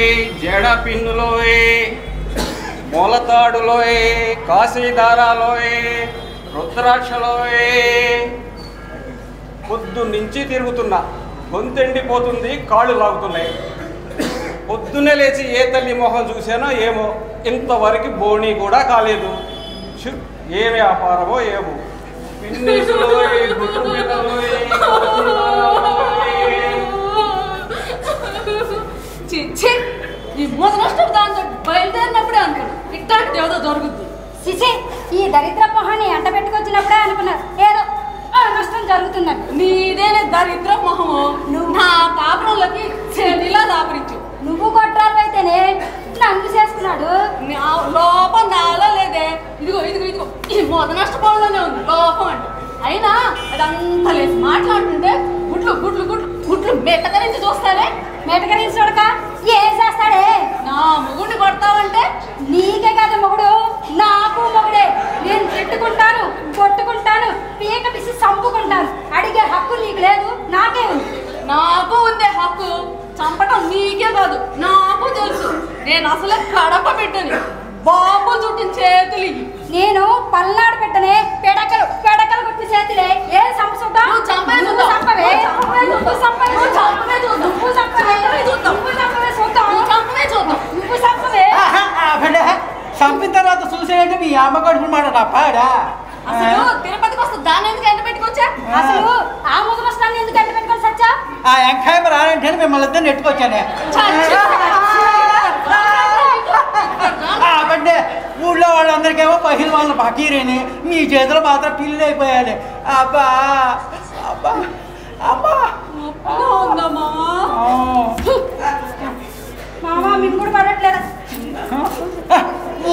పిన్నులోయ్ జడ పిన్నులోయ్ మొలతాడులోయ్ కాశీదారాలోయ్ రుద్రాక్షలోయ్. పొద్దు నుంచి తిరుగుతున్నా గొంతెండిపోతుంది కాళ్ళు లాగుతున్నాయి. పొద్దున్నే లేచి ఏ తల్లి మొహం చూసానో ఏమో ఇంతవరకు బోణి కూడా కాలేదు. ఏ వ్యాపారమో ఏమో. పిన్నీసులోయ్, జరుగుద్ది సిసి ఈ దరిద్ర మొహాన్ని ఎంట పెట్టుకొచ్చినప్పుడే అనుకున్నారు. ఏదో ఆ నష్టం జరుగుతుందని. నీదేనే దరిద్ర మొహము. నువ్వు- నా కాపురంలోకి చెల్లిలా దాపరించు. నువ్వు కొట్టాలైతేనే నన్ను చేసుకున్నాడు. లోపం నాలో లేదే. ఇదిగో ఇదిగో ఇదిగో. ఈ మూత నష్టపోవడంలోనే ఉంది. లోపం అంటే అయినా అదంతా లేసి మాట్లాడుతుంటే గుడ్లు గుడ్లు గుడ్లు గుడ్లు మెట్టక నుంచి చూస్తానే మెటకరించి చూడక ఏం చేస్తాడే? నా మొగుడిని కొడతావంటే? నీకే కాదు మొగుడు. నాకు మొగుడే నేను తిట్టుకుంటాను కొట్టుకుంటాను పీక పిసి చంపుకుంటాను. అడిగే హక్కు నీకు లేదు నాకే ఉంది. నాకు ఉందే హక్కు చంపటం నీకే కాదు నాకు తెలుసు. నేను అసలే కడప పెట్టని బాబు చుట్టిన చేతులు. నేను పల్నాడు పెట్టనే పెడకలు పెడకలు కొట్టి చేతిలే. ఏ చూద్దాం. చంపవే. చంపవే చూద్దాం. చంపవే. చూద్దాం. చంపవే చూద్దాం. చంపవే చూద్దాం. అమ్మ కడుపు మాట నా పాడా? అసలు తిరుపతికి దాన్ని ఎందుకు ఎండ పెట్టుకొచ్చా? అసలు ఆ నష్టాన్ని ఎందుకు అంట పెట్టుకొని సచ్చా? ఆ ఎంకాయ రానంటే మిమ్మల్ని ఇద్దరు నెట్టుకొచ్చానే ఊళ్ళో వాళ్ళందరికేమో పహిల్ వాళ్ళని పకీరని మీ చేతిలో మాత్రం పిల్లి అయిపోయాలి. అబ్బా అబ్బా అబ్బా. ఉందమ్మా ఆ. మామ మింగుడు పడట్లేదు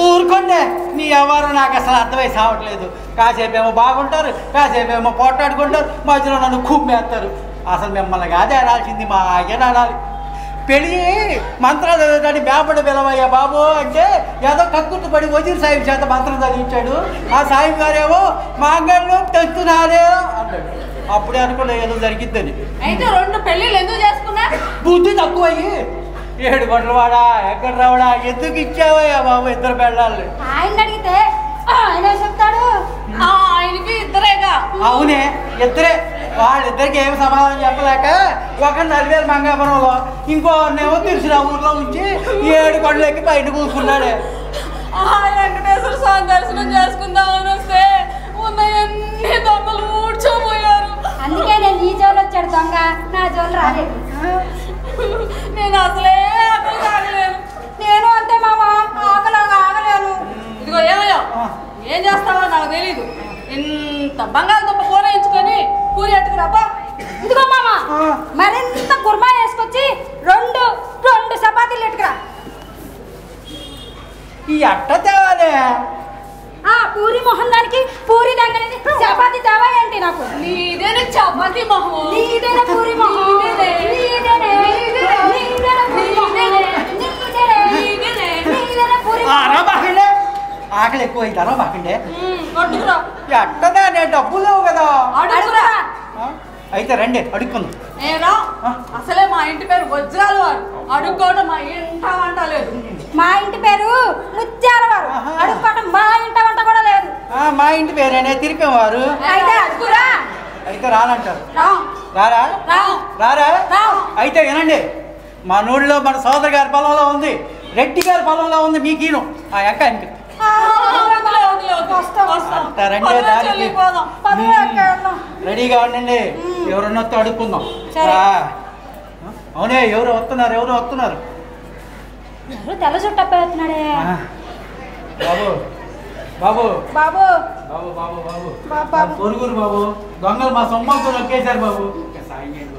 ఊరుకోండి. మీ వ్యవహారం నాకు అసలు అర్థమై సావట్లేదు. కాసేపేమో బాగుంటారు కాసేపేమో పోట్లాడుకుంటారు మధ్యలో నన్ను కుమ్మేస్తారు. అసలు మిమ్మల్ని కాదే అనాల్సింది మా ఆగే అనాలి పెళ్ళి మంత్రాలు చదివేదాన్ని మేపడి పిలవయ్యా బాబు అంటే ఏదో కక్కుర్తి పడి వజీర్ సాహిబ్ చేత మంత్రం చదివించాడు. ఆ సాహిబ్ గారేమో మాంగళ్ళు తెస్తున్నారే అన్నాడు అప్పుడే అనుకున్నా ఏదో జరిగిద్దని. అయితే రెండు పెళ్ళిళ్ళు ఎందుకు చేసుకున్నా? బుద్ధి తక్కువయ్యి. ఏడు గొడవలు వాడా ఎక్కడ రావడా? ఎందుకు ఇచ్చావయ్యా బాబు ఇద్దరు పెళ్ళాలి ఆయన అడిగితే ఆయన చెప్తాడు. ఆయనకి ఇద్దరేగా. అవునే ఇద్దరే. వాళ్ళిద్దరికి ఏమి సమాధానం చెప్పలేక ఒక నలివేలు మంగాపురంలో ఇంకో నేమో తిరుచురా ఊర్లో ఉంచి ఏడు కొండలెక్కి బయట కూసుకున్నాడే వెంకటేశ్వర స్వామి దర్శనం చేసుకుందామని వస్తే ఉన్నాయన్ని దొంగలు ఊడ్చోపోయారు అందుకే నేను ఈ జోలు వచ్చాడు దొంగ. నా జోలు రాలేదు. నేను అసలే ఆకలి నేను అంతే మామ ఆగలాగా ఆగలేను. ఇదిగో ఏమయ్యో? ఏం చేస్తావో నాకు తెలీదు. ఇంత బంగాళదుంప కూర ఎంచుకొని పూరి ఎట్టుకురాపా ఇదిగో మామ. మరింత కుర్మా వేసుకొచ్చి రెండు రెండు చపాతీలు ఎట్టుకురా ఈ అట్ట తేవాలే. పూరి మొహం దానికి పూరి దగ్గరది చపాతీ తేవా ఏంటి నాకు? నీదేనే చపాతి మొహము నీదేనా పూరి మొహం. నీదేనే. నీదేనే. నీదేనా. పూరి మొహం. నీదేనే. నీదేనే. నీదేనా. పూరి మొహం. అరబాకండే ఆకలి ఎక్కువ ఉమ్, కొట్టుకురా ఎట్టనే నేను డబ్బులు లేవు కదా. అడుగురా? అయితే రండి అడుక్కుందాం? అసలే మా ఇంటి పేరు వజ్రాలు వారు. అడుక్కోవడం మా ఇంట వంట లేదు. మా ఇంటి పేరు ముత్యాల వారు. ఆహా. అడుక్కోవటం మా ఇంట వంట కూడా లేదు ఆ, మా ఇంటి పేరేనే అయితే అడుగురా అయితే రానంటారు. రారా? రారా. అయితే వినండి. మన ఊళ్ళో మన సోదరు గారి పొలంలో ఉంది. రెడ్డి గారి పొలంలో ఉంది మీకు ఈను ఆ ఎక్క వెళ్దాం? రెడీగా ఉండండి. ఎవరన్నా అడుక్కుందాం. అవునే ఎవరు వస్తున్నారు? ఎవరు వస్తున్నారు? తెల్ల చుట్ట పెడుతున్నాడే ఆ. బాబు. బాబు. బాబు. బాబు బాబు బాబు. పొరుగురు బాబు. దొంగలు మా సొమ్మంతో నొక్కేశారు బాబు. సాయం చేయండి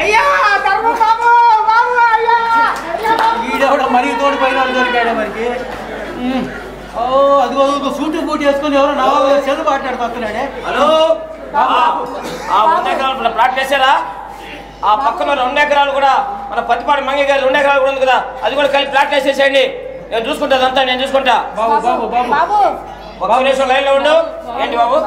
అయ్యా ధర్మం బాబు బాబు అయ్యా ఈడెవడ మరీ తోడిపోయిన దొరికాడు మరికి ఓ అదిగో అదిగో సూటు బూట్ వేసుకొని ఎవరో నా సెల్ మాట్లాడుతున్నాడే హలో? ఆ వంద ఎకరాలు ప్లాట్ వేసారా? ఆ పక్కన రెండు ఎకరాలు కూడా మన పత్తిపాటి మంగి గారు రెండు ఎకరాలు కూడా ఉంది కదా అది కూడా కలిపి ప్లాట్ వేసేసేయండి. నేను చూసుకుంటా అదంతా నేను చూసుకుంటా. బాబు బాబు బాబు. బాబు. ఒక నిమిషం లైన్లో ఉండు. ఏంటి బాబు?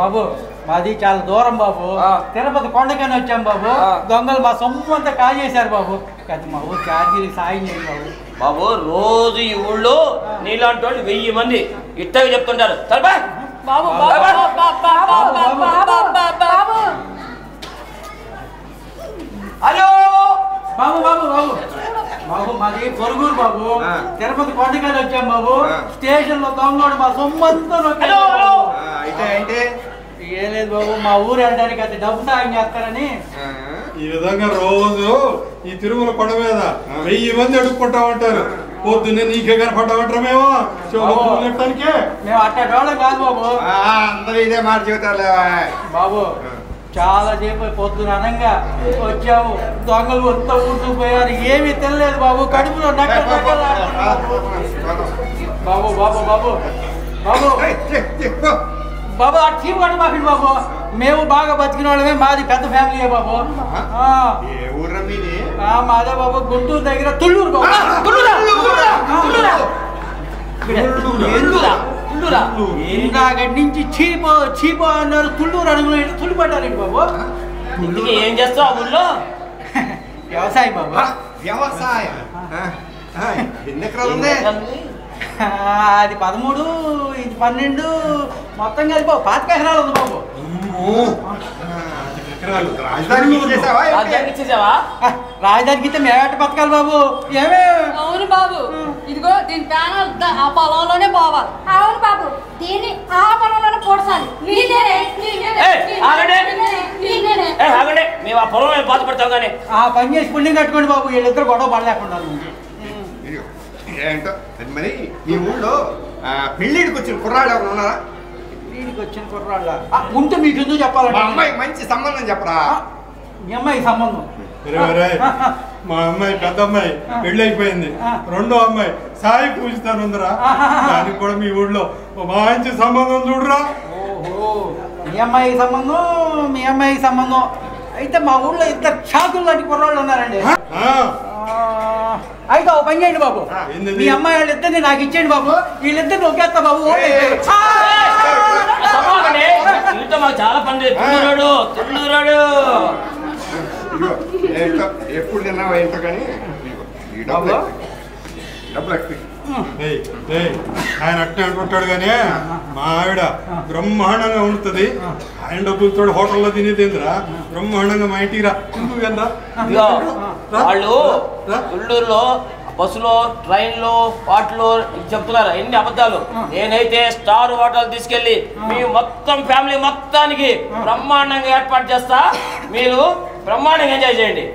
బాబు మాది చాలా దూరం బాబు. తిరుపతి కొండకని వచ్చాం బాబు. దొంగలు మా సొమ్ము అంతా కాజేశారు బాబు. అది మా ఊరు ఛార్జీలు సాయం చేయండి బాబు. బాబు రోజు ఈ ఊళ్ళో నీలాంటి వాళ్ళు వెయ్యి మంది ఇట్టగా చెప్తుంటారు. హలో! బాబు బాబు బాబు. బాబు మాది పొరుగురు బాబు. తిరుపతి కొండకాయలు వచ్చాం బాబు. స్టేషన్లో దొంగోడు మా సొమ్మంతా అయితే అయితే. ఏం లేదు బాబు మా ఊరు వెళ్ళడానికి అది డబ్బు సాయం చేస్తారని. ఈ విధంగా రోజు ఈ తిరుమల కొండ మీద వెయ్యి మంది అడుక్కుంటా ఉంటారు పొద్దున్నే నీకే కనపడ్డామంటారా మేము? పెట్టడానికే మేము అట్ట వాళ్ళం కాదు బాబు. ఆ, అందరూ ఇదే మాట బాబు చాలా సేపు పొద్దున అనంగా వచ్చాము. దొంగలు అంతా ఊరుకుపోయారు ఏమీ తెలియలేదు బాబు. కడుపులో నక్కలు నక్కలు. బాబు బాబు బాబు. బాబు. బాబు ఆ టీం వాడు మాకు బాబు. మేము బాగా బతికిన వాళ్ళమే మాది పెద్ద ఫ్యామిలీ బాబు. ఆ, ఏ ఊర్రా మీది? ఆ, మాదే బాబు గుంటూరు దగ్గర తుళ్ళూరు బాబు. ఇందాకటి నుంచి చీపో చీపో అన్నారు తుళ్ళూరు అడుగులు తుళ్ళు పడ్డారండి బాబు? ఇంటికి ఏం చేస్తావు ఆ ఊళ్ళో వ్యవసాయం బాబు. వ్యవసాయం. ఎన్ని ఎకరాలు ఆ, అది పదమూడు ఇది పన్నెండు మొత్తం కలిపి పాతిక ఎకరాలు ఉంది బాబు. రాజధానికి ఇచ్చేసావా రాజధానికి బతకాలి బాబు. ఏమే? అవును బాబు. ఇదిగో దీని ప్యానల్ ఆ పొలంలోనే పోవాలి. అవును బాబు. దీన్ని ఆ పొలంలోనే ఆగండి. మేము ఆ పొలం మీద బాధపడతాం కానీ. ఆ పని చేసి పుణ్యం కట్టుకోండి బాబు. వీళ్ళిద్దరు గొడవ పడలేకుండా ఏంటో? అది మరి ఈ ఊళ్ళో పెళ్ళిడికి వచ్చిన కుర్రాళ్ళు ఎవరు ఉన్నారా? వీడికి వచ్చిన కుర్రాళ్ళ? ఉంటే మీకు ఎందుకు మా చెప్పాలంటే అమ్మాయి మంచి సంబంధం చెప్పరా? మీ అమ్మాయి సంబంధం. మా అమ్మాయి పెద్ద అమ్మాయి పెళ్ళి అయిపోయింది. రెండో అమ్మాయి సాయి పూజిస్తాను. దానికి కూడా మీ ఊళ్ళో మంచి సంబంధం చూడరా. ఓహో మీ అమ్మాయి సంబంధం మీ అమ్మాయి సంబంధం. అయితే మా ఊళ్ళో ఇద్దరు షాకులు లాంటి కుర్రాళ్ళు ఉన్నారండి. ఆ, ఆ, అయితే ఒక పని చేయండి బాబు. మీ అమ్మాయి వాళ్ళిద్దరిని నాకు ఇచ్చేయండి బాబు. వీళ్ళిద్దరిని ఒకేస్తా బాబు చాలా పని తిండురాడు తిండురాడు ఎప్పుడు తిన్నావా ఎంత కానీ? ఆయన అట్టే అనుకుంటాడు కానీ మా ఆవిడ బ్రహ్మాండంగా ఉంటుంది. ఆయన డబ్బులతో హోటల్లో తినేదేంద్రా బ్రహ్మాండంగా మా ఇంటికి రా. వాళ్ళు. తుళ్ళూరులో బస్సులో ట్రైన్లో పాటలో చెప్తున్నారు ఎన్ని అబద్ధాలు. నేనైతే స్టార్ హోటల్ తీసుకెళ్ళి మీ మొత్తం ఫ్యామిలీ మొత్తానికి బ్రహ్మాండంగా ఏర్పాటు చేస్తా. మీరు బ్రహ్మాండంగా ఎంజాయ్ చేయండి.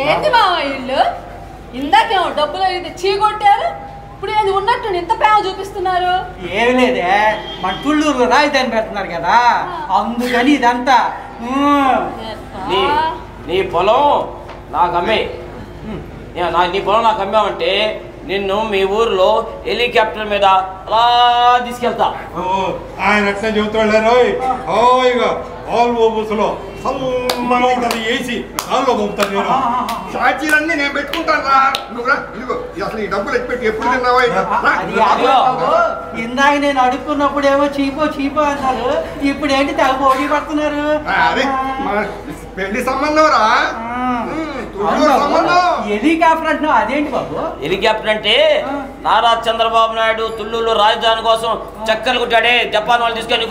ఏంటి మామ ఇల్లు ఇందాకేమో డబ్బులు అయితే చీకొట్టారు. ఇప్పుడు ఏంది ఉన్నట్టు ఇంత ప్రేమ చూపిస్తున్నారు? ఏమి లేదే మన తుళ్ళూరులో రాజధాని పెడుతున్నారు కదా. అందుకని ఇదంతా. నీ నీ పొలం నాకు అమ్మే. నా నీ పొలం నాకు అమ్మావంటే నిన్ను మీ ఊర్లో హెలికాప్టర్ మీద అలా తీసుకెళ్తా. ఓ ఆయన అట్లా చెబుతాడు రోయ్? హాయిగా ఆల్వో బస్సులో సల్లగా ఉంటుంది ఏసి దానిలో పంపుతాను నేను. ఛార్జీలన్నీ నేను పెట్టుకుంటాను రా. నువ్వు రా ఇదిగో అసలు ఈ డబ్బులు ఎప్పుడు తిన్నావా. ఇందాక నేను అడుక్కున్నప్పుడు ఏమో చీపో చీపో అన్నారు. ఇప్పుడు ఏంటి తెగ పోటీ పడుతున్నారు? ఆ, అదే మా పెళ్ళి సంబంధం రా ఉమ్, తుళ్ళూరు సంబంధం హెలికాప్టర్ అంటున్నావు అదేంటి బాబు హెలికాప్టర్ అంటే నారా చంద్రబాబు నాయుడు తుళ్ళూరులో రాజధాని కోసం చక్కర్లు కుట్టాడే జపాన్ వాళ్ళు తీసుకొని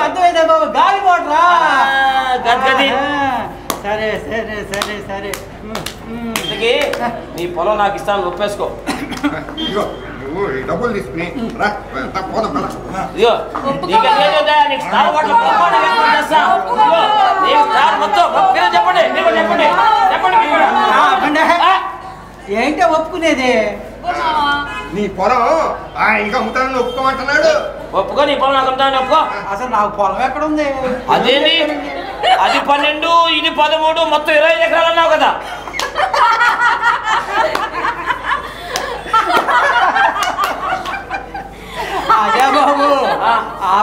అర్థమైందా బాబు గాలి పోట్రా ఆ, గద్గది. సరే సరే సరే నీ పొలం నాకు ఇస్తాను ఒప్పేసుకో ఈ డబ్బులు తీసుకుని రా పోదాం పద. ఇదిగో నీకు ఎంగేజ్ అవుతా నీకు స్టార్ హోటల్ బ్రహ్మాండంగా ఏర్పాటు చేస్తా ఇదిగో నీకు స్టార్ మొత్తం మీరు చెప్పండి మీరు మీరు ఏంటో ఒప్పుకునేది? నీ పొలం ఆ ఇంకా అమ్ముతానని ఒప్పుకోమంటున్నాడు. ఒప్పుకో నీ పొలం నాకు ఒప్పుకో. అసలు నాకు పొలం ఎక్కడ ఉంది అదేంటి అది పన్నెండు ఇది పదమూడు మొత్తం ఇరవై ఐదు ఎకరాలు అన్నావు కదా.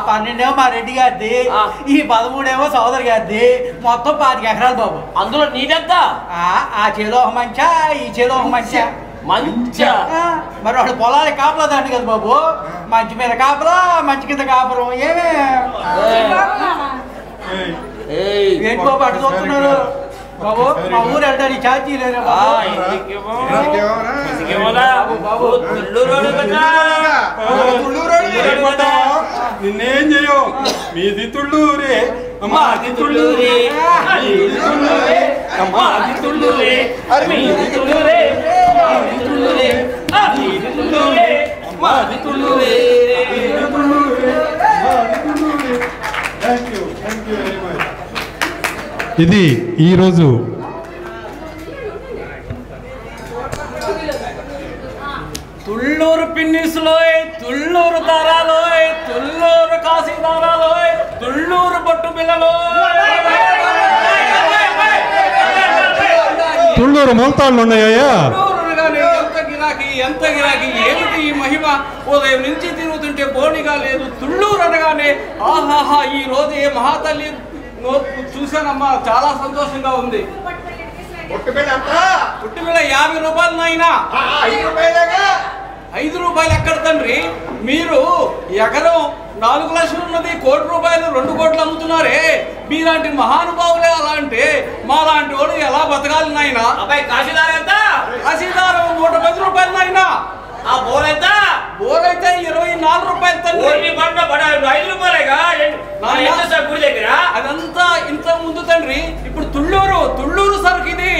పన్నెండేమో మా రెడ్డి గారిది ఆ. ఈ పదమూడేమో సోదరి గారిది మొత్తం పాతిక ఎకరాలు బాబు. అందులో నీదెంత? ఆ ఆ చేలో ఒక మంచా ఈ చేలో ఒక మంచా. మంచా. ఆ, మరి వాడు పొలాలు కాపలా దండి కదా బాబు. మంచి మీద కాపలా మంచి కింద కాపురం. ఏమే? ఏంటి బాబు అటు చూస్తున్నారు? బాబు మా ఊరు వెళ్ళడానికి ఛార్జీ లేదా ఆ, బాబు బాబు. భయపడ్డావా? నిన్నేం చేయవు? మీది తుళ్ళూరే. మాది తుళ్ళూరే. మీది తుళ్ళూరే. మాది తుళ్ళూరే. మీది తుళ్ళూరే. మాది తుళ్ళూరే. ఆ, మీది తుళ్ళూరే. మాది తుళ్ళూరే. Thank you thank you very much ఇది ఈరోజు తుళ్ళూరు పిన్నిసులోయ్ తుళ్ళూరు దారాలోయ్ తుళ్ళూరు కాశీ దారాలోయ్ తుళ్ళూరు బొట్టు పిల్లలోయ్. తుళ్ళూరు మొలతాళ్ళు ఉన్నాయా ఎంత గిరాకీ ఏమిటి ఈ మహిమ? ఉదయం నుంచి తిరుగుతుంటే బోనిగా లేదు తుళ్ళూరు అనగానే ఆహాహా ఈ రోజు ఏ మహాతల్లి చూశానమ్మా చాలా సంతోషంగా ఉంది. ఒట్టు బిళ్ళ ఎంత? పుట్టి పిల్ల యాభై రూపాయలు నాయనా ఆ, ఐదు రూపాయలు ఎక్కడ తండ్రి? మీరు ఎకరం నాలుగు లక్షలు ఉన్నది కోటి రూపాయలు రెండు కోట్లు అమ్ముతున్నారే. మీలాంటి మహానుభావులే అలా అంటే మా లాంటి వాడు ఎలా బతకాలి నాయన? అబ్బాయి కాశీదార్ ఎంత? కాశీదారం నూట పది రూపాయలు నాయన. ఆ బోర్ ఎంత? బోరైతే ఇరవై నాలుగు రూపాయలు తండ్రి. ఐదు రూపాయలేగా? గుడి దగ్గర? అదంతా ఇంత ముందు తండ్రి. ఇప్పుడు తుళ్ళూరు తుళ్ళూరు సరుకు ఇది.